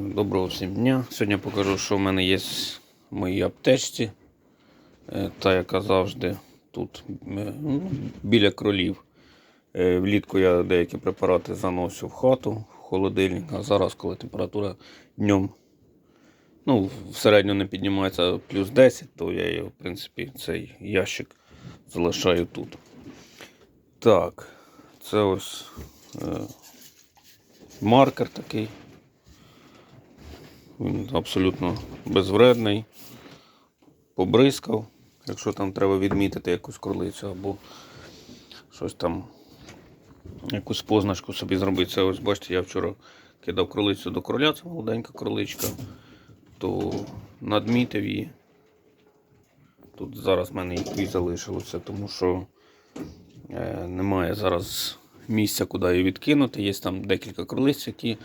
Доброго всім дня. Сьогодні покажу, що в мене є в моїй аптечці. Е, Та, яка завжди тут е, ну, біля кролів. Е, Влітку я деякі препарати заносив в хату, в холодильник, а зараз, коли температура днем ну, в середньому не піднімається плюс 10, то я його, в принципі, цей ящик залишаю тут. Так, це ось е, маркер такий. Він абсолютно безвредний. Побризкав, якщо там треба відмітити якусь кролицю або щось там, якусь позначку собі зробити. Це ось бачите, я вчора кидав кролицю до кроля, це молоденька кроличка, то надмітив її. Тут зараз в мене дві залишилося, тому що е, немає зараз місця, куди її відкинути. Є там декілька кролиць, які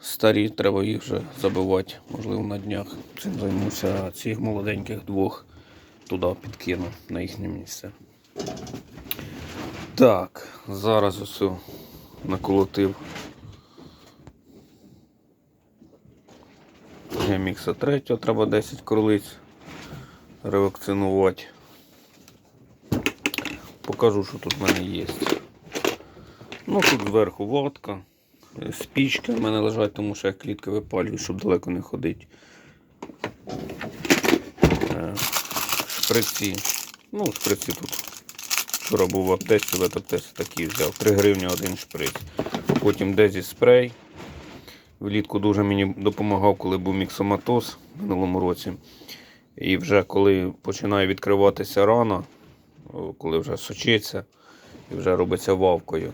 старі, треба їх вже забивати, можливо, на днях. Цим займуся, а цих молоденьких двох туди підкину на їхнє місце. Так, зараз ось наколотив мікса третього, треба 10 кролиць ревакцинувати. Покажу, що тут в мене є. Ну, тут зверху ватка. Спічки в мене лежать, тому що я клітки випалюю, щоб далеко не ходити. Е, Шприці. Ну, шприці тут. Вчора був в аптеці, в аптеці такі взяв. 3 гривні один шприц. Потім дезі спрей. Влітку дуже мені допомагав, коли був міксоматоз в минулому році. І вже коли починає відкриватися рана, коли вже сочиться і вже робиться вавкою,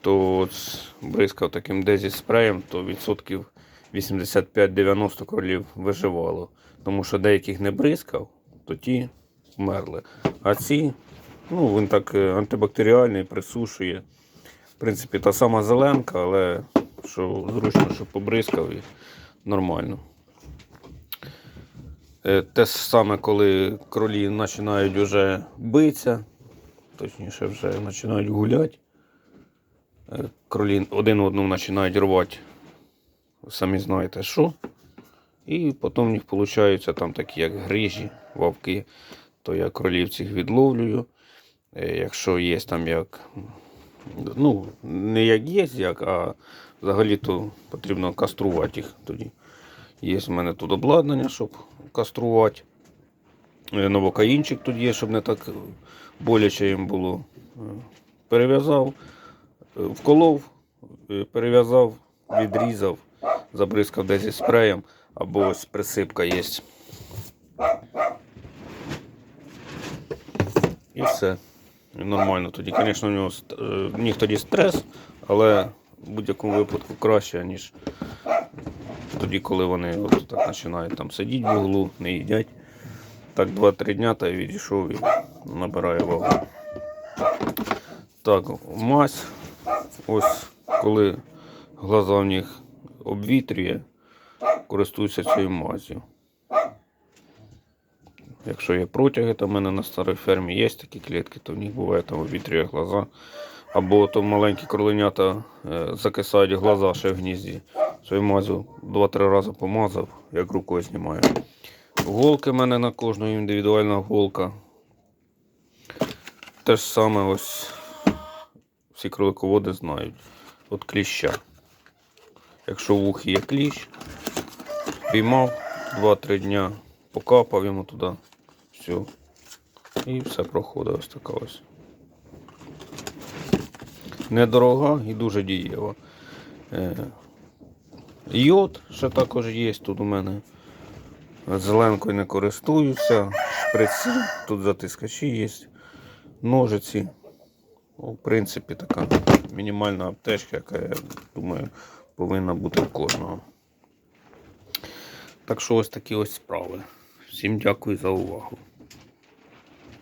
то от бризкав таким дезі спреєм, то відсотків 85-90 кролів виживало. Тому що деяких не бризкав, то ті вмерли. А ці, ну він так е, антибактеріальний, присушує. В принципі, та сама зеленка, але що зручно, що побризкав і нормально. Е, Те саме, коли кролі починають вже битися, точніше вже починають гуляти. Е, Кролі один одному починають рвати. Самі знаєте що. І потім в них виходить там такі, як грижі, вовки, то я кролів цих відловлюю. Е, Якщо є там як. Ну, не як є, як, а взагалі то потрібно каструвати їх тоді. Є в мене тут обладнання, щоб каструвати. Е, Новокаїнчик тут є, щоб не так боляче їм було. Перев'язав, вколов, е, перев'язав, відрізав, забризкав десь зі спреєм, або ось присипка є. І все. Нормально тоді. Звісно, у нього е, в них тоді стрес, але в будь-якому випадку краще, ніж тоді, коли вони от так починають там сидіти в углу, не їдять. Так 2-3 дня та відійшов і набирає вагу. Так, мазь. Ось коли глаза в них обвітрює, користуюся цією мазю. Якщо є протяги, то в мене на старій фермі є такі клітки, то в них буває там обвітрює глаза. Або то маленькі кроленята е, закисають глаза ще в гнізді. Свою мазю 2-3 рази помазав, як рукою знімаю. Голки в мене на кожного індивідуальна голка. Те ж саме ось всі кролиководи знають. От кліща. Якщо в ухі є кліщ, піймав 2-3 дня, покапав йому туди, все. І все проходить ось така ось. Недорога і дуже дієва. Е, Йод ще також є тут у мене. Зеленкою не користуюся. Шприці, тут затискачі є, ножиці. Ну, В принципі, така мінімальна аптечка, яка, я думаю, повинна бути в кожного. Так що ось такі ось справи. Всім дякую за увагу.